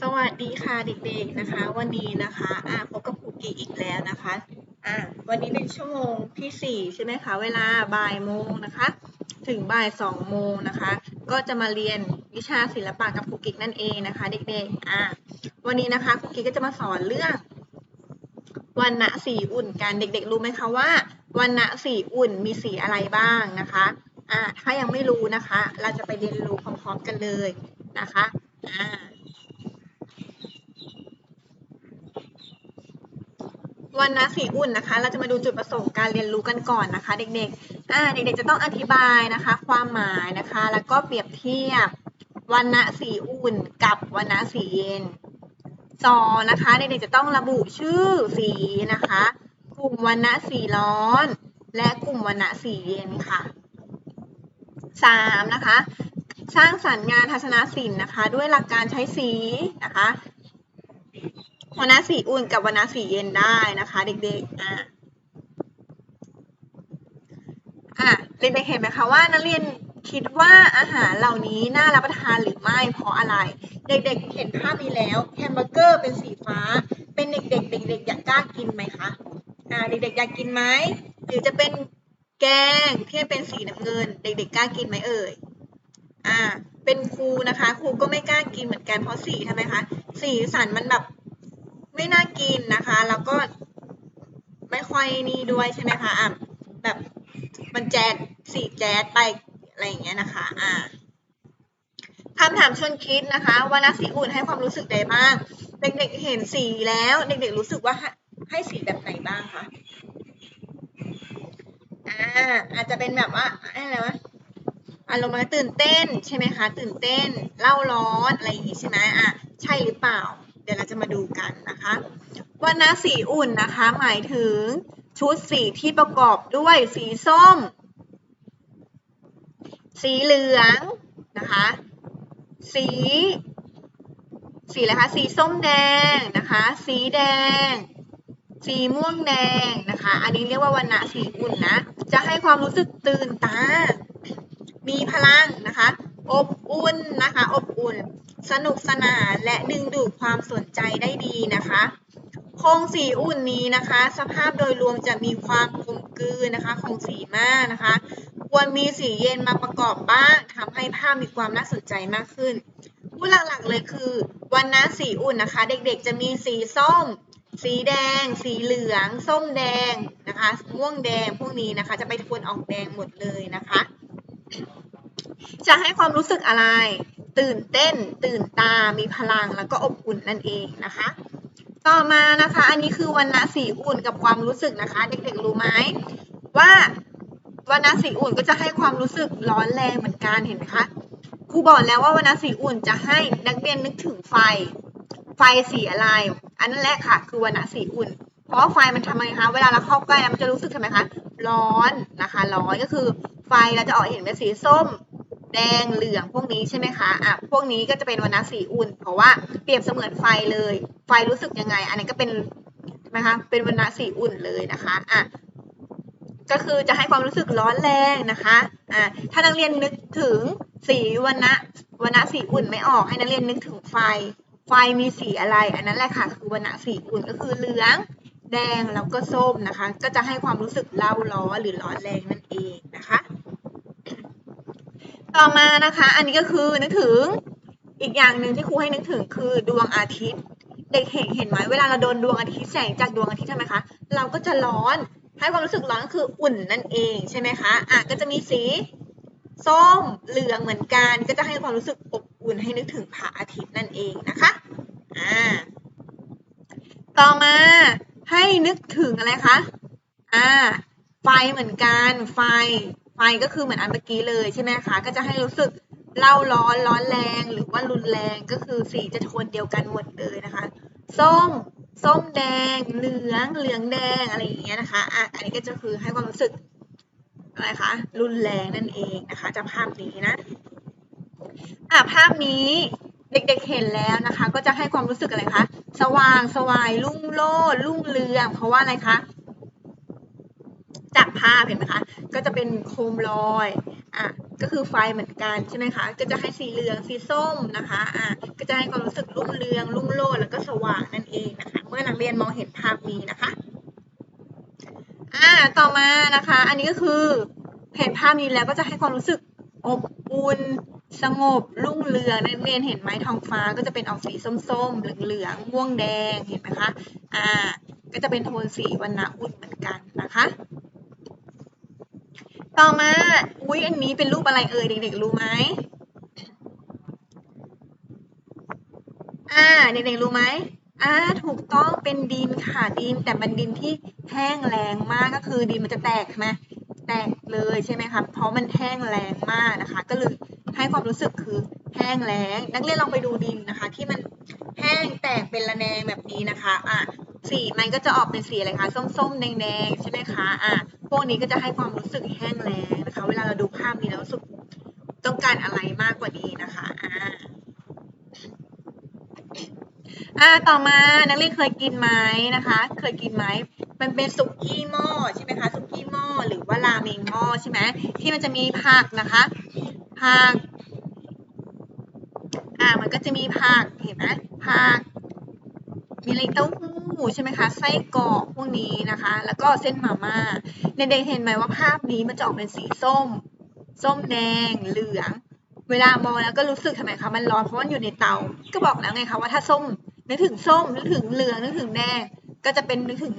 สวัสดีค่ะเด็กๆนะคะ วันนี้นะคะอ่าพบกับครูกีอีกแล้วนะคะอ่าวันนี้เป็นชั่วโมงที่สี่ใช่ไหมคะ เวลาบ่ายโมงนะคะ ถึงบ่ายสองโมงนะคะ ก็จะมาเรียนวิชาศิลปะกับครูกิกนั่นเองนะคะ เด็กๆอ่าวันนี้นะคะครูกิกก็จะมาสอนเรื่องวันณะสีอุ่นกันเด็กๆรู้ไหมคะว่าวันณะสีอุ่นมีสีอะไรบ้างนะคะอ่าถ้ายังไม่รู้นะคะ เราจะไปเรียนรู้พร้อมๆกันเลยนะคะอ่า วันนะสีอุ่นนะคะ เราจะมาดูจุดประสงค์การเรียนรู้กันก่อนนะคะ เด็กๆอ่าเด็กๆจะต้องอธิบายนะคะ ความหมายนะคะ แล้วก็เปรียบเทียบวันนะสีอุ่นกับวันนะสีเย็นสอนะคะเด็กๆจะต้องระบุชื่อสีนะคะ กลุ่มวันนะสีร้อน และกลุ่มวันนะสีเย็นค่ะสามนะคะ สร้างสรรค์งานทัศนศิลป์นะคะ ด้วยหลักการใช้สีนะคะ วันนะสีอุ่นกับวันนะสีเย็นได้นะคะ เด็กๆ อ่าอะเด็กๆเห็นไหมคะว่านักเรียนคิดว่าอาหารเหล่านี้น่ารับประทานหรือไม่เพราะอะไร เด็กๆ เห็นภาพนี้แล้วแฮมเบอร์เกอร์เป็นสีฟ้า เป็นเด็กๆเด็กๆอยากกล้ากินไหมคะอ่าเด็กๆอยากกินไหมหรือจะเป็นแกงที่เป็นสีน้ำเงิน เด็กๆกล้ากินไหมเอ่ยอ่าเป็นครูนะคะครูก็ไม่กล้ากินเหมือนกันเพราะสีทำไมคะสีสันมันแบบ ไม่น่ากินนะคะ แล้วก็ไม่ค่อยนี่ด้วยใช่ไหมคะอะแบบมันแจ๊ดสีแจ๊ดไปอะไรอย่างเงี้ยนะคะอ่าคำถามชวนคิดนะคะวรรณสีอุ่นให้ความรู้สึกใดบ้าง เด็กๆเห็นสีแล้วเด็กๆรู้สึกว่าให้สีแบบไหนบ้างคะอ่าอาจจะเป็นแบบว่าอะไรวะอารมณ์ตื่นเต้นใช่ไหมคะ ตื่นเต้นเล่าร้อนอะไรอย่างงี้ใช่ไหมอะใช่หรือเปล่า เดี๋ยวเราจะมาดูกันนะคะวรรณสีอุ่นนะคะ หมายถึงชุดสีที่ประกอบด้วยสีส้ม สีเหลืองนะคะ สี สีอะไรคะ สีส้มแดงนะคะ สีแดง สีม่วงแดงนะคะ อันนี้เรียกว่าวันณะสีอุ่นนะ จะให้ความรู้สึกตื่นตา มีพลังนะคะ อบอุ่นนะคะ อบอุ่น สนุกสนานและดึงดูดความสนใจได้ดีนะคะโครงสีอุ่นนี้นะคะ สภาพโดยรวมจะมีความกลมกลืนนะคะของสีมากนะคะ ควรมีสีเย็นมาประกอบบ้างทำให้ภาพมีความน่าสนใจมากขึ้นพูดหลักๆเลยคือ วันนะสีอุ่นนะคะ เด็กๆจะมีสีส้ม สีแดง สีเหลือง ส้มแดงนะคะม่วงแดงพวกนี้นะคะ จะไปทวนออกแดงหมดเลยนะคะ จะให้ความรู้สึกอะไร ตื่นเต้น ตื่นตา มีพลัง แล้วก็อบอุ่นนั่นเองนะคะ ต่อมานะคะ อันนี้คือวันณะสีอุ่นกับความรู้สึกนะคะ เด็กๆรู้ไหมว่าวันณะสีอุ่นก็จะให้ความรู้สึกร้อนแรงเหมือนกันเห็นไหมคะครูบอกแล้วว่าวันณะสีอุ่นจะให้นักเรียนนึกถึงไฟ ไฟสีอะไร อันนั้นแหละค่ะ คือวันณะสีอุ่น เพราะไฟมันทำไมคะ เวลาเราเข้าใกล้มันจะรู้สึกทำไหมคะ ร้อนนะคะ ร้อนก็คือไฟเราจะออกเห็นเป็นสีส้ม แดงเหลืองพวกนี้ใช่ไหมคะอะพวกนี้ก็จะเป็นวันณะสีอุ่น เพราะว่าเปรียบเสมือนไฟเลย ไฟรู้สึกยังไง อันนี้ก็เป็นนะคะเป็นวันณะสีอุ่นเลยนะคะอะก็คือจะให้ความรู้สึกร้อนแรงนะคะอะถ้านักเรียนนึกถึงสีวันณะวันณะสีอุ่นไม่ออก ให้นักเรียนนึกถึงไฟ ไฟมีสีอะไร อันนั้นแหละค่ะ คือวันณะสีอุ่นก็คือเหลือง แดงแล้วก็ส้มนะคะ ก็จะให้ความรู้สึกเล่าร้อนหรือร้อนแรงนั่นเองนะคะ ต่อมานะคะ อันนี้ก็คือนึกถึงอีกอย่างหนึ่งที่ครูให้นึกถึงคือดวงอาทิตย์ เด็กเห็นเห็นไหมเวลาเราโดนดวงอาทิตย์แสงจากดวงอาทิตย์ทำไมคะเราก็จะร้อนให้ความรู้สึกร้อนก็คืออุ่นนั่นเองใช่ไหมคะอะก็จะมีสีส้มเหลืองเหมือนกัน ก็จะให้ความรู้สึกอบอุ่นให้นึกถึงพระอาทิตย์นั่นเองนะคะอ่าต่อมาให้นึกถึงอะไรคะอ่าไฟเหมือนกันไฟ ไฟก็คือเหมือนอันเมื่อกี้เลยใช่ไหมคะ ก็จะให้รู้สึกเล่าร้อนร้อนแรงหรือว่ารุนแรงก็คือสีจะโทนเดียวกันหมดเลยนะคะ ส้ม ส้มแดง เหลือง เหลืองแดงอะไรอย่างเงี้ยนะคะอะอันนี้ก็จะคือให้ความรู้สึกอะไรคะรุนแรงนั่นเองนะคะจากภาพนี้นะอะภาพนี้เด็กๆเห็นแล้วนะคะ ก็จะให้ความรู้สึกอะไรคะสว่างสวายรุ่งโรจน์รุ่งเรืองเพราะว่าอะไรคะ จากภาพเห็นไหมคะก็จะเป็นโคมลอยอะก็คือไฟเหมือนกันใช่ไหมคะก็จะให้สีเหลืองสีส้มนะคะอะก็จะให้ความรู้สึกรุ่งเรืองรุ่งโรจน์แล้วก็สว่างนั่นเองนะคะเมื่อนักเรียนมองเห็นภาพนี้นะคะอ่าต่อมานะคะ อันนี้ก็คือเห็นภาพนี้แล้วก็จะให้ความรู้สึกอบอุ่นสงบรุ่งเรืองนักเรียนเห็นไหมท้องฟ้าก็จะเป็นออกสีส้มๆเหลืองๆม่วงแดงเห็นไหมคะอ่าก็จะเป็นโทนสีวรรณอุ่นเหมือนกันนะคะ ต่อมา อุ้ยอันนี้เป็นรูปอะไรเอ่ยเด็กๆรู้ไหมอ่าเด็กๆรู้ไหมอ่าถูกต้องเป็นดินค่ะดิน แต่เป็นดินที่แห้งแรงมากก็คือดินมันจะแตกใช่ไหมแตกเลยใช่ไหมคะเพราะมันแห้งแรงมากนะคะ ก็เลยให้ความรู้สึกคือแห้งแล้ง นักเรียนลองไปดูดินนะคะ ที่มันแห้งแตกเป็นระแนงแบบนี้นะคะอะสีมันก็จะออกเป็นสีอะไรคะส้มๆแดงๆใช่ไหมคะอะ พวกนี้ก็จะให้ความรู้สึกแห้งแล้งนะคะ เวลาเราดูภาพนี้แล้วรู้สึกต้องการอะไรมากกว่านี้นะคะ อ่า อ่า ต่อมานักเรียนเคยกินไหมนะคะ เคยกินไหมมันเป็นสุกี้หม้อใช่ไหมคะสุกี้หม้อหรือว่าราเมงหม้อใช่ไหมที่มันจะมีผักนะคะผักอ่ามันก็จะมีผักเห็นไหมผักมีอะไรเต้าหู้ หมูใช่ไหมคะไส้กรอกพวกนี้นะคะ แล้วก็เส้นมาม่าเด็กๆเห็นไหมว่าภาพนี้มันจะออกเป็นสีส้ม ส้มแดงเหลือง เวลามองแล้วก็รู้สึกทำไมคะมันร้อนเพราะมันอยู่ในเตา ก็บอกแล้วไงคะว่าถ้าส้มนึกถึงส้มนึกถึงเหลืองนึกถึงแดงก็จะเป็นนึกถึง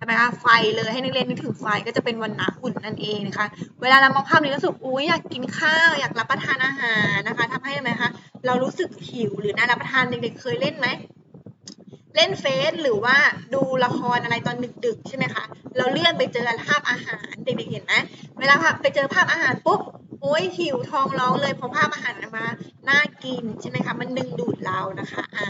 ทำไมคะไฟเลยให้นักเรียนนึกถึงไฟก็จะเป็นวันหนาอุ่นนั่นเองนะคะ เวลาเรามองภาพนี้รู้สึกอุ้ยอยากกินข้าวอยากรับประทานอาหารนะคะทำให้ทำไมคะเรารู้สึกหิวหรือน่ารับประทานเด็กๆเคยเล่นไหม เล่นเฟซหรือว่าดูละครอะไรตอนดึกๆใช่ไหมคะเราเลื่อนไปเจอภาพอาหารเด็กๆเห็นไหมเวลาไปเจอภาพอาหารปุ๊บโอ้ยหิวท้องร้องเลยเพราะภาพอาหารมันมาน่ากินใช่ไหมคะมันดึงดูดเรานะคะอ่า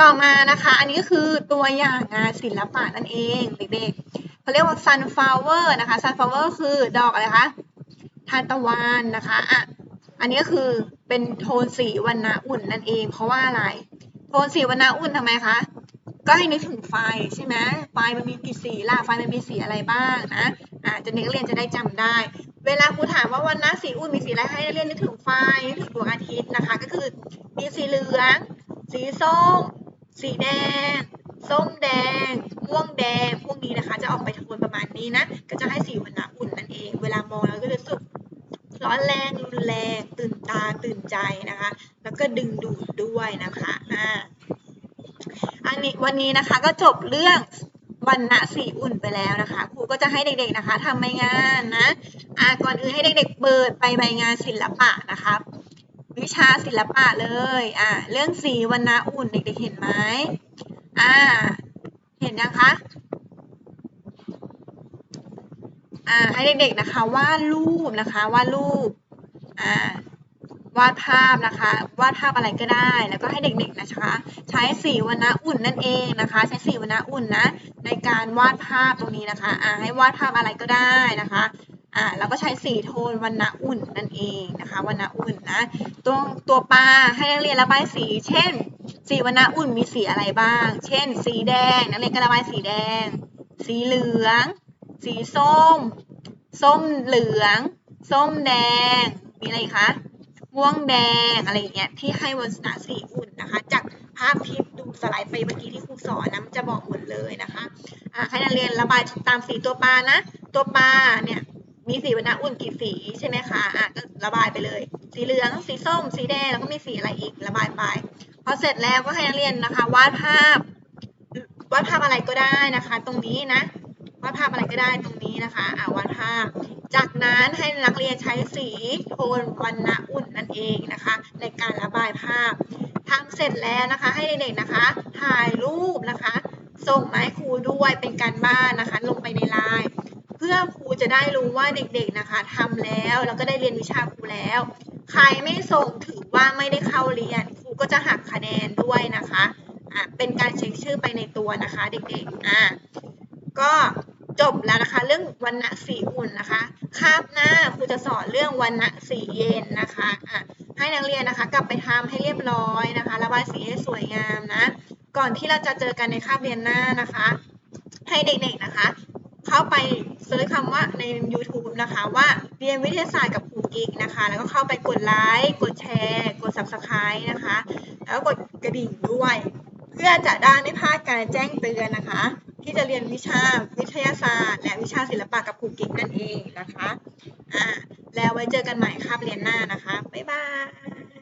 ต่อมานะคะ อันนี้ก็คือตัวอย่างงานศิลปะนั่นเองเด็กๆเขาเรียกว่า sunflower นะคะ sunflower คือดอกอะไรคะทานตะวันนะคะอะอันนี้ก็คือเป็นโทนสีวรรณะอุ่นนั่นเอง เพราะว่าอะไร โทนสีวรรณะอุ่นทำไมคะ ก็ให้นึกถึงไฟใช่ไหมไฟมันมีกี่สีล่ะ ไฟมันมีสีอะไรบ้างนะอ่าจะนักเรียนจะได้จำได้ เวลาครูถามว่าวันนะสีอุ่นมีสีอะไรให้นักเรียนนึกถึงไฟนึกถึงดวงอาทิตย์นะคะ ก็คือมีสีเหลือง สีส้ม สีแดง ส้มแดง ม่วงแดง พวกนี้นะคะ จะออกไปโทนประมาณนี้นะ ก็จะให้สีวันนะอุ่นนั่นเอง เวลามองแล้วก็จะรู้สึก ร้อนแรงรุนแรงตื่นตาตื่นใจนะคะ แล้วก็ดึงดูดด้วยนะคะอ่าอันนี้วันนี้นะคะก็จบเรื่องวันณะสีอุ่นไปแล้วนะคะครูก็จะให้เด็กๆนะคะทำใบงานนะอ่าก่อนอื่นให้เด็กๆเปิดไปใบงานศิลปะนะคะวิชาศิลปะเลยอ่าเรื่องสีวันณะอุ่นเด็กๆเห็นไหมอ่าเห็นยังคะ อ่าให้เด็กๆนะคะวาดรูปนะคะวาดรูปอ่าวาดภาพนะคะวาดภาพอะไรก็ได้ แล้วก็ให้เด็กๆนะคะ ใช้สีวรรณะอุ่นนั่นเองนะคะ ใช้สีวรรณะอุ่นนะในการวาดภาพตรงนี้นะคะอ่าให้วาดภาพอะไรก็ได้นะคะอ่าแล้วก็ใช้สีโทนวรรณะอุ่นนั่นเองนะคะวรรณะอุ่นนะตัวตัวปลาให้นักเรียนระบายสี เช่น สีวรรณะอุ่นมีสีอะไรบ้าง เช่น สีแดงนักเรียนก็ระบายสีแดง สีเหลือง สีส้ม ส้มเหลือง ส้มแดง มีอะไรคะ ม่วงแดงอะไรอย่างเงี้ยที่ให้วัสนาสีอุ่นนะคะ จากภาพที่ดูสไลด์ไปเมื่อกี้ที่ครูสอนนะมันจะบอกหมดเลยนะคะอ่าให้นักเรียนระบายตามสีตัวปลานะ ตัวปลาเนี่ยมีสีวรรณะอุ่นกี่สีใช่ไหมคะอะก็ระบายไปเลย สีเหลือง สีส้ม สีแดงแล้วก็มีสีอะไรอีกระบายไปพอเสร็จแล้วก็ให้นักเรียนนะคะวาดภาพวาดภาพอะไรก็ได้นะคะ ตรงนี้นะ วาดภาพอะไรก็ได้ตรงนี้นะคะอ่าวาดภาพ จากนั้นให้นักเรียนใช้สีโทนวรรณะอุ่นนั่นเองนะคะ ในการระบายภาพทำเสร็จแล้วนะคะ ให้เด็กๆนะคะ ถ่ายรูปนะคะ ส่งมาให้ครูด้วยเป็นการบ้านนะคะ ลงไปในไลน์เพื่อครูจะได้รู้ว่าเด็กๆนะคะทำแล้วแล้วก็ได้เรียนวิชาครูแล้ว ใครไม่ส่งถือว่าไม่ได้เข้าเรียนครูก็จะหักคะแนนด้วยนะคะอะเป็นการเช็คชื่อไปในตัวนะคะ เด็กๆอะก็ จบแล้วนะคะ เรื่องวรรณะสีอุ่นนะคะคาบหน้าครูจะสอนเรื่องวรรณะสีเย็นนะคะอะให้นักเรียนนะคะ กลับไปทำให้เรียบร้อยนะคะ ระบายสีให้สวยงามนะ ก่อนที่เราจะเจอกันในคาบเรียนหน้านะคะ ให้เด็กๆนะคะ เข้าไปเซิร์ชคำว่าใน YouTube นะคะ ว่าเรียนวิทยาศาสตร์กับครูกิ๊กนะคะ แล้วก็เข้าไปกดไลค์กดแชร์ กด Subscribe นะคะ แล้วกดกระดิ่งด้วย เพื่อจะได้ไม่พลาดการแจ้งเตือนนะคะ ที่จะเรียนวิชาวิทยาศาสตร์ และวิชาศิลปะกับครูกิ๊กนั่นเองนะคะอ่าแล้วไว้เจอกันใหม่คาบเรียนหน้านะคะ บ๊ายบาย